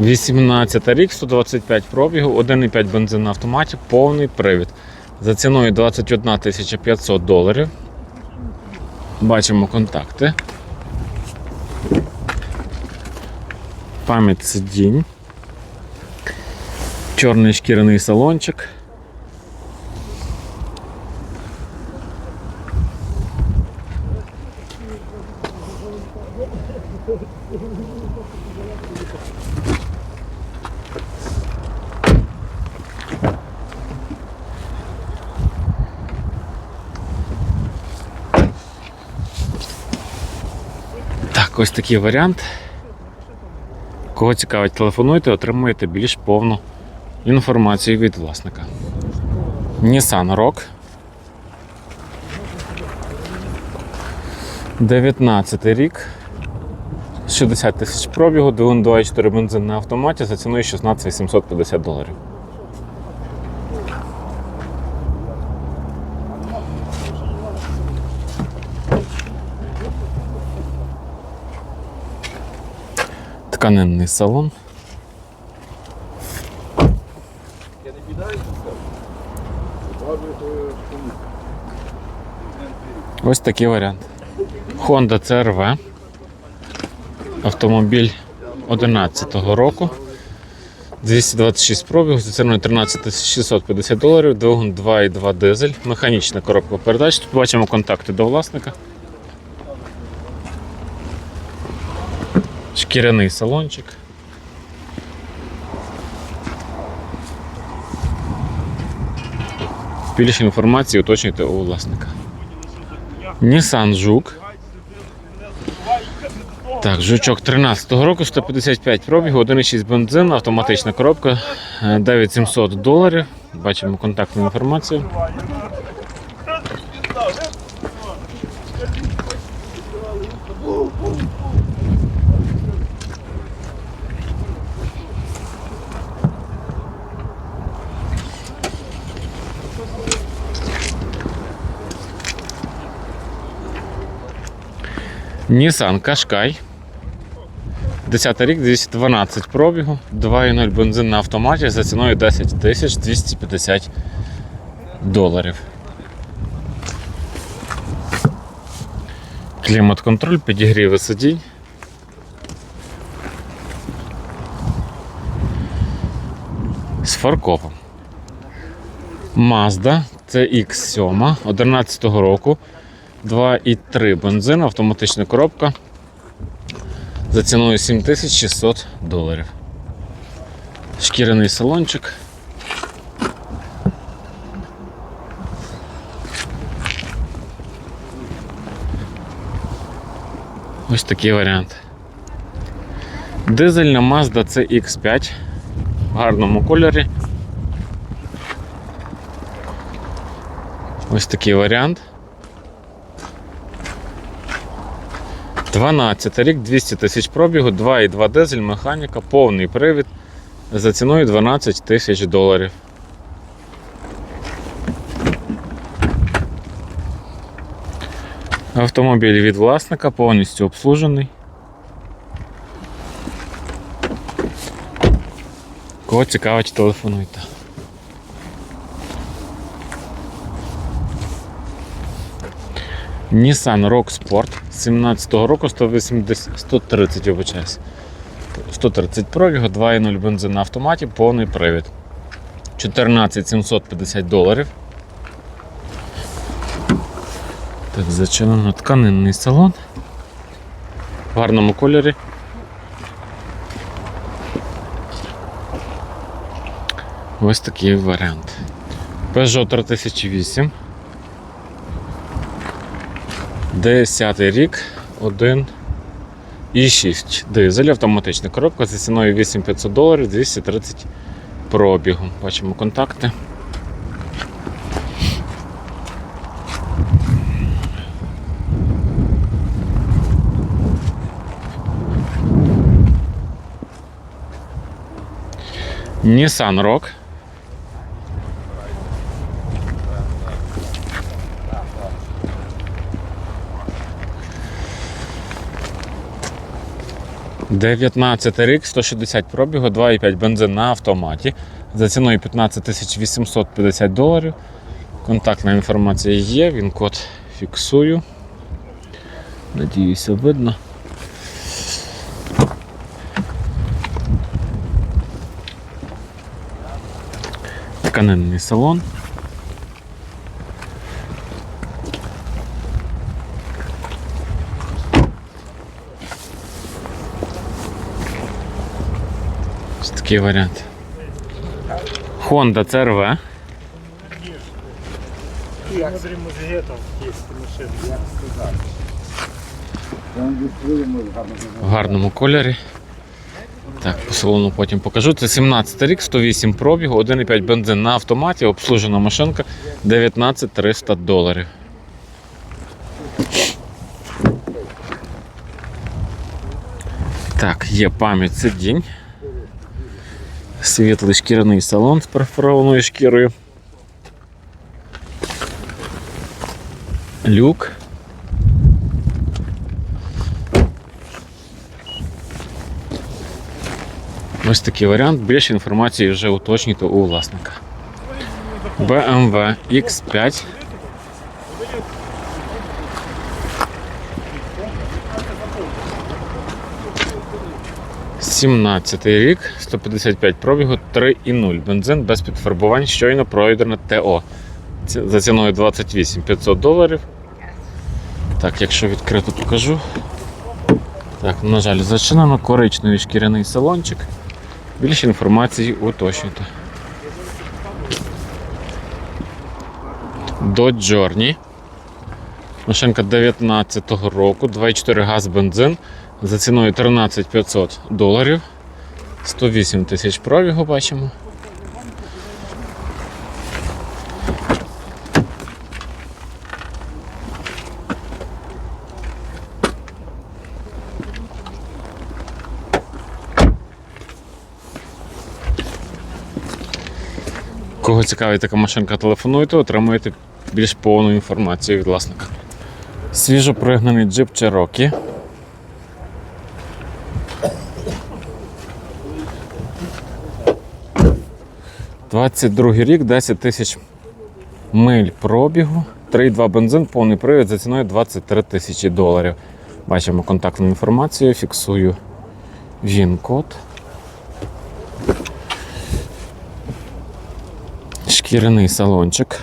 18 рік, 125 пробігу, 1,5 бензин на автоматі, повний привід. За ціною 21 500 доларів. Бачимо контакти. Пам'ять сидінь. Чорний шкіряний салончик. Ось такий варіант. Кого цікавить, телефонуйте, отримуєте більш повну інформацію від власника. Nissan Rock. 19 рік. 60 тисяч пробігу, двигун 2.4 бензин на автоматі за ціною 16 850 доларів. Тканинний салон. Я не кидаю, Ось такий варіант. Honda CRV. Автомобіль 11-го року. 226 пробігів, за ціною 13 650 доларів, двигун 2,2 дизель, механічна коробка передач. Тут бачимо контакти до власника. Шкіряний салончик. Більше інформації уточнюйте у власника. Nissan Жук. Так, жучок 13-го року, 155 пробігу, 1,6 бензин, автоматична коробка, е, 9700 доларів. Бачимо контактну інформацію. Nissan Qashqai. 10 рік, 212 пробігу, 2,0 бензин на автоматі за ціною 10 тисяч 250 доларів. Клімат-контроль, підігріви сидінь. З фаркопом. Mazda CX7 11 року. 2,3 бензин, автоматична коробка за ціною 7600 доларів. Шкіряний салончик. Ось такий варіант. Дизельна Mazda CX5 в гарному кольорі. Ось такий варіант. 12 рік, 200 тисяч пробігу, 2,2 дизель, механіка, повний привід за ціною 12 тисяч доларів. Автомобіль від власника повністю обслужений. Кого цікавить, телефонуйте. Nissan Rock Sport 17-го року 180, 130, вибачаюсь. 130 пробігу, 2,0 бензин на автоматі, повний привід. 14 750 доларів. Так, зачинено тканинний салон. В гарному кольорі. Ось такий варіант. Peugeot 3008. 10 рік, 1 і 6. Дизель, автоматична коробка за ціною 8500 доларів, 230 пробігу. Бачимо контакти. Nissan Rock. Дев'ятнадцятий рік, 160 пробігу, 2,5 бензин на автоматі. За ціною 15 850 доларів. Контактна інформація є, він код фіксую. Надіюся, видно. Тканинний салон. Такий варіант. Honda CRV. В гарному кольорі. Так, по салону потім покажу. Це 17 рік, 108 пробігу, 1,5 бензин на автоматі, обслужена машинка 19 300 доларів. Так, є пам'ять сидінь. Світлий шкіряний салон з перфорованою шкірою. Люк. Ось такий варіант. Більше інформації вже уточнюйте у власника. BMW X5. Сімнадцятий рік, 155 пробігу, 3,0. Бензин без підфарбувань, щойно пройдено ТО. За ціною 28 500 доларів. Так, якщо відкрито покажу. Так, на жаль, зачинено коричневий шкіряний салончик. Більше інформації уточнюйте. Dodge Journey. Машинка 19-го року, 2,4 газ бензин за ціною 13 500 доларів. 108 тисяч пробігу бачимо. Кого цікавить така машинка, телефонуйте, отримуєте більш повну інформацію від власника. Свіжо пригнаний джип Cherokee. Двадцять другий рік, 10 тисяч миль пробігу, 3,2 бензин, повний привід за ціною 23 тисячі доларів. Бачимо контактну інформацію, фіксую він-код. Шкіряний салончик.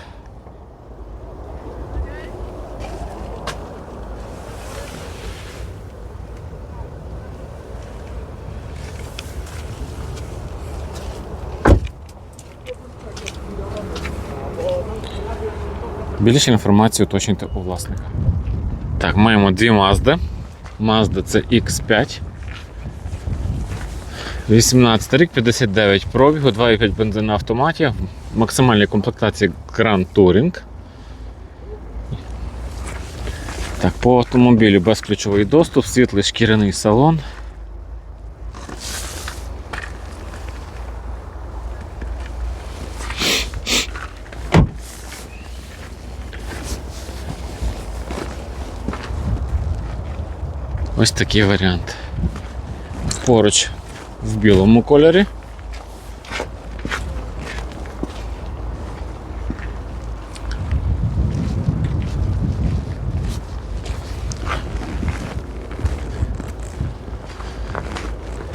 Більше інформації уточнюйте у власника. Так, маємо дві Mazda. Mazda це X5. 18 рік, 59 пробігу, 2,5 бензин на автоматі, максимальній комплектації Grand Touring. Так, по автомобілю безключовий доступ, світлий шкіряний салон. Ось такий варіант. Поруч в білому кольорі.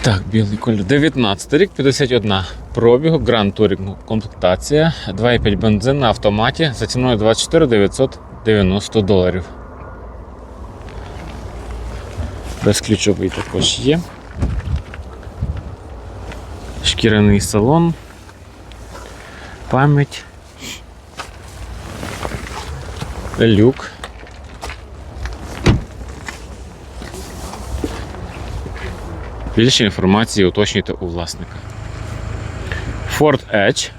Так, білий кольор. 19 рік, 51 пробігу, Grand Touring комплектація, 2,5 бензин на автоматі за ціною 24 990 доларів. Безключовий також є. Шкіряний салон. Пам'ять. Люк. Більше інформації уточнюйте у власника. Ford Edge.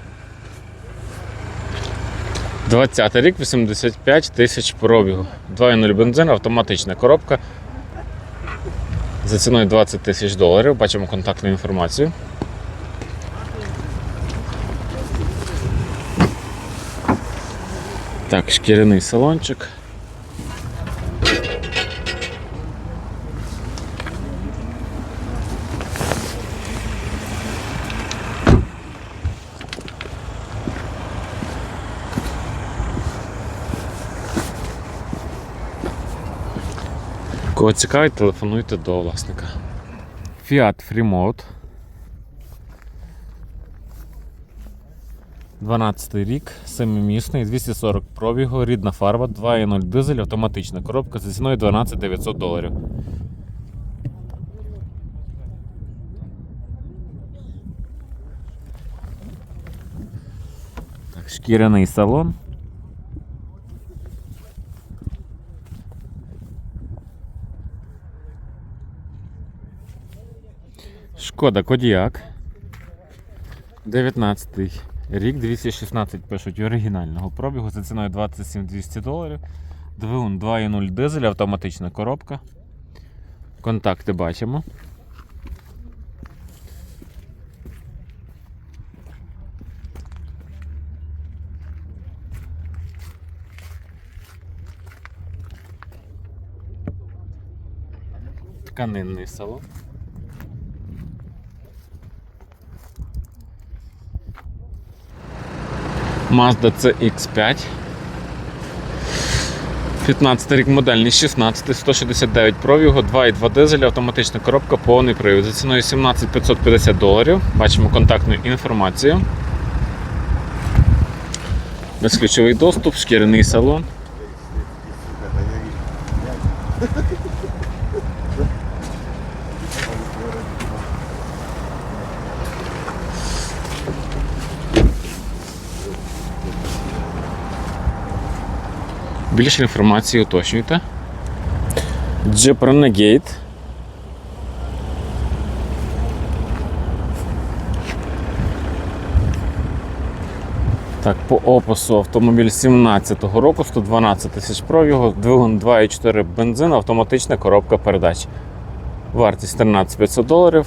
20 рік, 85 тисяч пробігу. 2.0 бензин, автоматична коробка. За ціною 20 тисяч доларів. Бачимо контактну інформацію. Так, шкіряний салончик. Кого цікавить, телефонуйте до власника. Fiat Freemode. 12 рік, 7-місний, 240 пробігу, рідна фарба, 2.0 дизель, автоматична коробка за ціною 12 900 доларів. Так, шкіряний салон. Шкода Кодіак. 19 рік, 216 пишуть оригінального пробігу за ціною 27 200 доларів. Двигун 2.0 дизель, автоматична коробка. Контакти бачимо. Тканинний салон. Mazda CX5. 15 рік модельний 16, 169 пробігу, 2,2 дизель, автоматична коробка, повний привід. За ціною 17 550 доларів. Бачимо контактну інформацію. Безключовий доступ, шкіряний салон. Більше інформації уточнюйте. Jeep. Так, по опису автомобіль 17-го року, 112 тисяч пробігу, двигун 2,4 бензин, автоматична коробка передач. Вартість 13 500 доларів.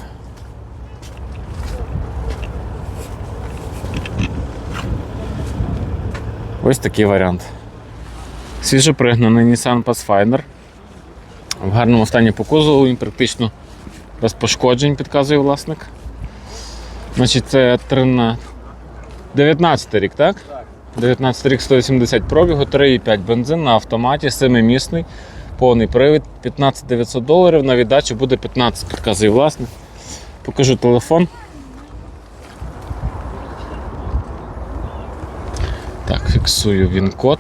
Ось такий варіант. Свіжопригнаний Nissan Pathfinder. В гарному стані по кузову, він практично без пошкоджень, підказує власник. Значить, це 13... 19 рік, так? Так. 19 рік 180 пробігу, 3,5 бензин на автоматі, 7-місний, повний привід, 15 900 доларів, на віддачу буде 15, підказує власник. Покажу телефон. Так, фіксую він код.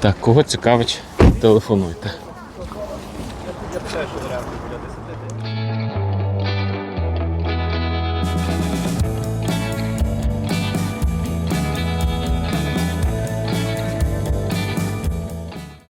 Так, кого цікавить, телефонуйте.